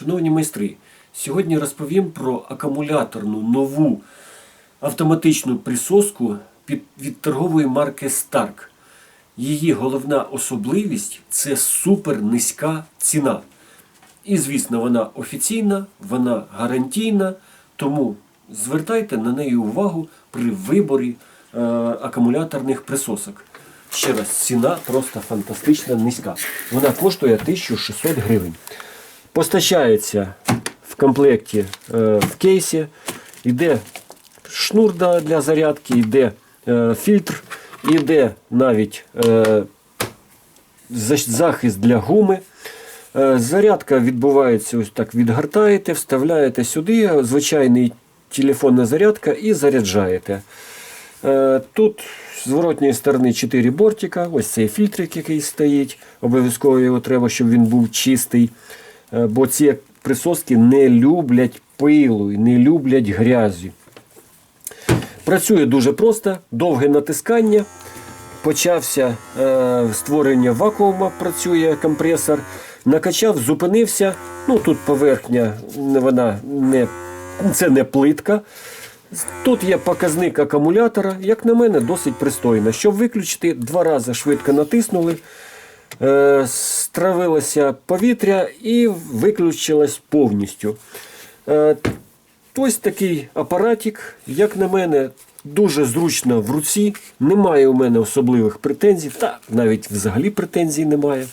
Шановні майстри, сьогодні розповім про акумуляторну нову автоматичну присоску від торгової марки Stark. Її головна особливість це супер низька ціна. І, звісно, вона офіційна, вона гарантійна, тому звертайте на неї увагу при виборі е, акумуляторних присосок. Ще раз, ціна просто фантастично низька. Вона коштує 1600 гривень. Постачається в комплекті е, в кейсі, йде шнур для зарядки, йде е, фільтр, йде навіть е, захист для гуми. Зарядка відбувається ось так: відгортаєте, вставляєте сюди звичайний телефонна зарядка і заряджаєте. Тут з зворотньої сторони 4 бортика, ось цей фільтрик, який стоїть. Обов'язково його треба, щоб він був чистий. Е, Бо ці присоски не люблять пилу і не люблять грязі. Працює дуже просто, довге натискання. Почався е, створення вакуума, працює компресор. Накачав, зупинився. Ну тут поверхня, вона не, це не плитка. Тут є показник акумулятора, як на мене, досить пристойно. Щоб виключити, два рази швидко натиснули, е, стравилося повітря і виключилось повністю. Е, Ось такий апаратик, як на мене, дуже зручно в руці. Немає у мене особливих претензій, та навіть взагалі претензій немає.